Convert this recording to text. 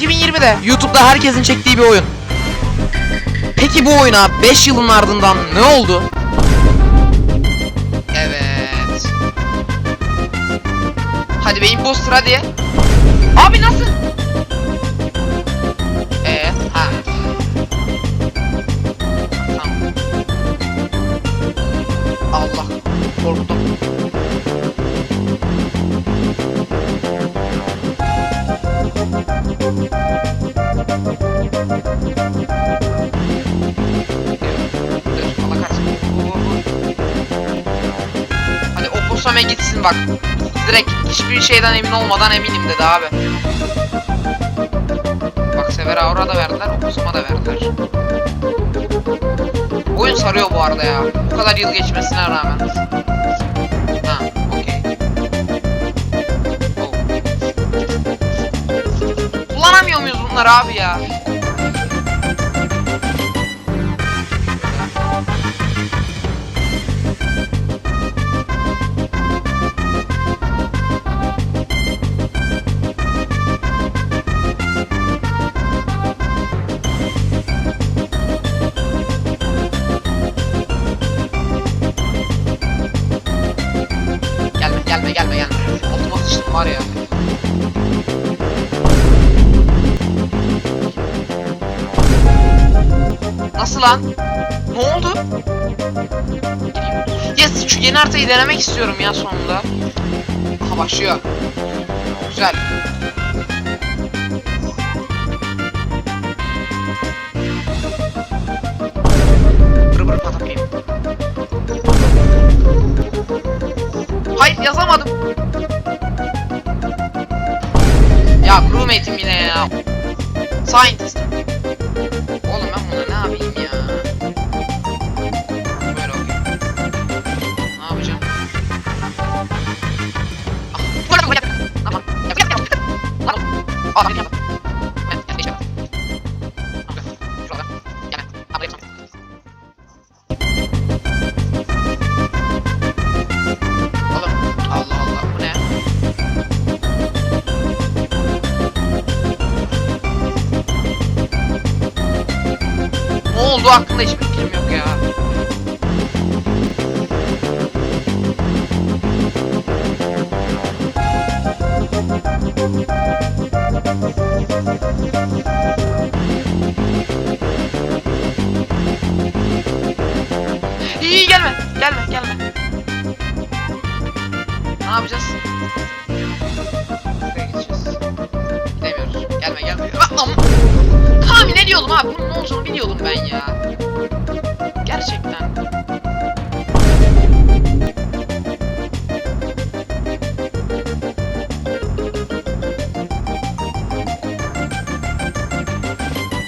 2020'de YouTube'da herkesin çektiği bir oyun. Peki bu oyuna 5 yılın ardından ne oldu? Evet. Hadi be imposter hadi. Abi nasıl? Opposame gitsin bak. Direkt hiçbir şeyden emin olmadan eminim dedi abi. Bak Severa Aura da verdiler, Opposama da verdiler. Oyun sarıyor bu arada ya. Bu kadar yıl geçmesine rağmen. Ha, okey. Oh. Kullanamıyor muyuz bunları abi ya? Nasıl lan? Ne oldu? Yes şu yeni haritayı denemek istiyorum ya sonunda. Aha başlıyor. Güzel. Bır bır patapayım. Hayır yazamadım. Ya roommate'im yine ya. Scientist. Ah, böyle böyle. Tamam. Yap, yap, yap. yapacağız? Şuraya gideceğiz. Gidemiyoruz. Gelme gelme. Aa, ama... Tahmin abi. Bunun ne olacağını biliyordum ben ya. Gerçekten.